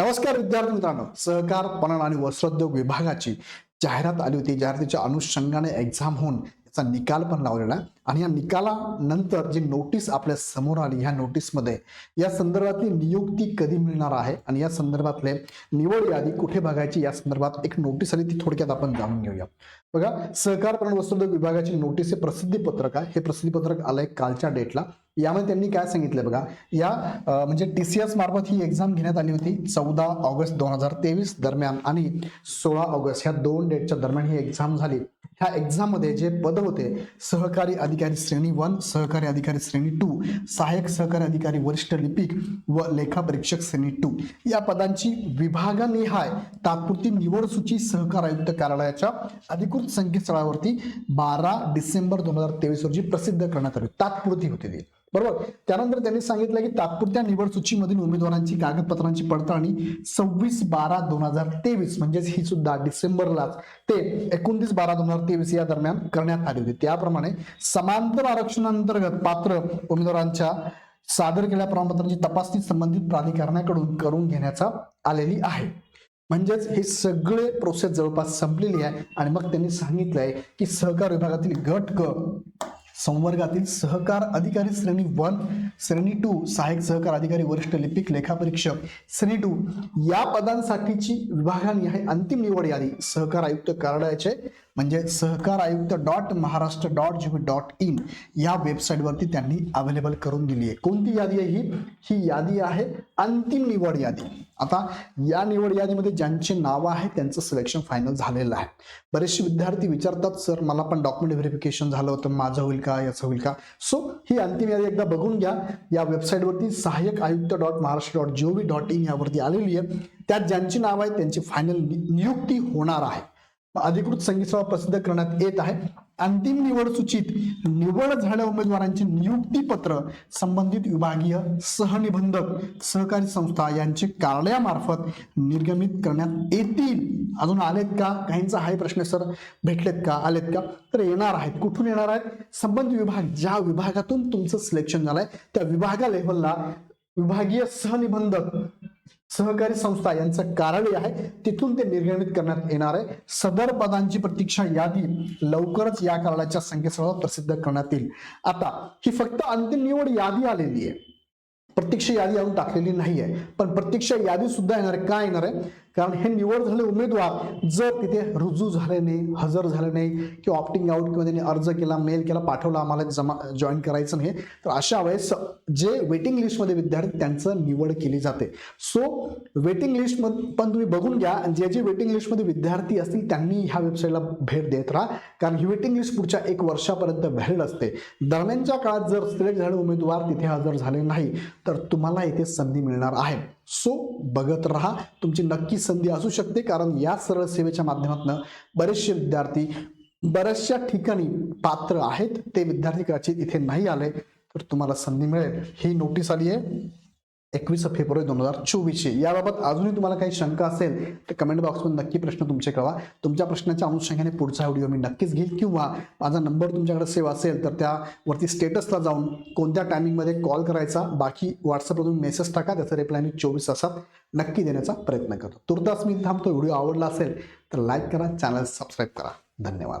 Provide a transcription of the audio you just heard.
नमस्कार विद्यार्थी मित्रांनो. सहकार पणन आणि वस्त्रोद्योग विभागाची जाहिरात आली होती. जाहिरातीच्या अनुषंगाने एक्झाम होऊन त्याचा निकाल पण लावलेला. आणि या निकालानंतर जी नोटीस आपल्यासमोर आली ह्या नोटीसमध्ये या संदर्भातली नियुक्ती कधी मिळणार आहे? आणि या संदर्भातले निवड यादी कुठे बघायची? या संदर्भात एक नोटीस आली ती थोडक्यात आपण जाणून घेऊया. बघा सहकार प्रण वस्तुद्योग विभागाची नोटीस हे प्रसिद्धी पत्रक आहे. हे प्रसिद्धी पत्रक आलंय कालच्या डेटला यामध्ये त्यांनी काय सांगितलं बघा? या म्हणजे टी सी एस मार्फत ही एक्झाम घेण्यात आली होती चौदा ऑगस्ट दोन हजार तेवीस दरम्यान आणि सोळा ऑगस्ट ह्या दोन डेटच्या दरम्यान ही एक्झाम झाली. ह्या एक्झाममध्ये जे पद होते सहकारी अधिकारी श्रेणी वन सहकारी अधिकारी श्रेणी टू सहाय्यक सहकारी अधिकारी वरिष्ठ लिपिक व लेखा परीक्षक श्रेणी टू या पदांची विभागनिहाय तात्पुरती निवड सूची सहकार आयुक्त कार्यालयाच्या अधिकृत संकेतस्थळावरती बारा डिसेंबर दोन हजार तेवीस रोजी प्रसिद्ध करण्यात आली. तात्पुरती होती ती. बरोबर? त्यानंतर त्यांनी सांगितलं की तात्पुरत्या निवड सूचीमधील उमेदवारांची कागदपत्रांची पडताळणी सव्वीस बारा दोन हजार तेवीस म्हणजेच ही सुद्धा डिसेंबरलाच ते एकोणतीस बारा दोन हजार तेवीस या दरम्यान करण्यात आली होती. त्याप्रमाणे समांतर आरक्षणांतर्गत पात्र उमेदवारांच्या सादर केलेल्या प्रमाणपत्रांची तपासणी संबंधित प्राधिकरणाकडून करून घेण्याचा आलेली आहे. म्हणजेच हे सगळे प्रोसेस जवळपास संपलेली आहे आणि मग त्यांनी सांगितलंय की सहकार विभागातील गट क संवर्गातील सहकार अधिकारी श्रेणी वन श्रेणी टू सहाय्यक सहकार अधिकारी वरिष्ठ लिपिक लेखापरीक्षक श्रेणी टू या पदांसाठीची विभागानिहाय अंतिम निवड यादी सहकार आयुक्त कार्यालयाचे म्हणजे सहकार आयुक्त dot Maharashtra dot G dot in या वेबसाईटवरती त्यांनी अवेलेबल करून दिली आहे. कोणती यादी आहे ही? ही यादी आहे अंतिम निवड यादी. आता या निवड यादीमध्ये ज्यांचे नाव आहे त्यांचं सिलेक्शन फायनल झालेलं आहे. बरेचसे विद्यार्थी विचारतात सर मला पण डॉक्युमेंट व्हेरिफिकेशन झालं होतं. माझं होईल का? याचं होईल का? सो ही अंतिम यादी एकदा बघून घ्या. या वेबसाईटवरती सहाय्यक आयुक्त dot Maharashtra dot GOV dot in यावरती आलेली आहे. त्यात ज्यांची नाव आहे त्यांची फायनल नियुक्ती होणार आहे. अधिकृत संगीतसभा प्रसिद्ध करण्यात येत आहे. अंतिम निवड सूचीत निवड झालेल्या उमेदवारांचे नियुक्ती पत्र संबंधित विभागीय सहनिबंधक सहकारी संस्था यांचे कार्यामार्फत निर्गमित करण्यात येतील. अजून आलेत का? काहींचा हाय प्रश्न सर भेटलेत का? आलेत का? तर येणार आहेत. कुठून येणार आहेत? संबंधित विभाग ज्या विभागातून तुमचं सिलेक्शन झालंय त्या विभागा लेव्हलला विभागीय सहनिबंधक सहकारी संस्था यांचं कार्यालय आहे. तिथून ते निर्गमित करण्यात येणार आहे. सदर पदांची प्रतीक्षा यादी लवकरच या कार्यालयाच्या संकेतस्थळावर प्रसिद्ध करण्यात येईल. आता ही फक्त अंतिम निवड यादी आलेली आहे. प्रत्यक्ष यादी अजून टाकलेली नाही आहे पण प्रत्यक्ष यादी सुद्धा येणार आहे. का येणार आहे? कारण हे निवड झालेले उमेदवार जर तिथे रुजू झाले नाही हजर झाले नाही किंवा ऑप्टिंग आउट किंवा त्यांनी अर्ज केला मेल केला पाठवला आम्हाला जमा जॉईन करायचं नाही तर अशा वेळेस जे वेटिंग लिस्टमध्ये विद्यार्थी त्यांचं निवड केली जाते. सो वेटिंग लिस्ट पण तुम्ही बघून घ्या जे जे वेटिंग लिस्टमध्ये विद्यार्थी असतील त्यांनी ह्या वेबसाईटला भेट देत राहा. कारण ही वेटिंग लिस्ट पुढच्या एक वर्षापर्यंत व्हॅलिड असते. दरम्यानच्या काळात जर सिलेक्ट झालेले उमेदवार तिथे हजर झाले नाही तर तुम्हाला इथे संधी मिळणार आहे. सो बघत राहा. तुमची नक्की संधी असू शकते कारण या सरळ सेवेच्या माध्यमातून बरेचसे विद्यार्थी बऱ्याचशा ठिकाणी पात्र आहेत. ते विद्यार्थी कदाचित इथे नाही आले तर तुम्हाला संधी मिळेल. ही नोटीस आली आहे. एकवीस फेब्रुवारी दोन हजार चोवीसशे याबाबत अजूनही तुम्हाला काही शंका असेल तर कमेंट बॉक्समध्ये नक्की प्रश्न तुमचे कळवा. तुमच्या प्रश्नाच्या अनुषंगाने पुढचा व्हिडिओ मी नक्कीच घेईल. किंवा माझा नंबर तुमच्याकडे सेव्ह असेल तर त्यावरती स्टेटसला जाऊन कोणत्या टायमिंगमध्ये कॉल करायचा बाकी व्हॉट्सअपवर तुम्ही मेसेज टाका. त्याचा रिप्लाय मी चोवीस तासात नक्की देण्याचा प्रयत्न करतो. तुर्तास मी थांबतो. व्हिडिओ आवडला असेल तर लाईक करा. चॅनल सबस्क्राईब करा. धन्यवाद.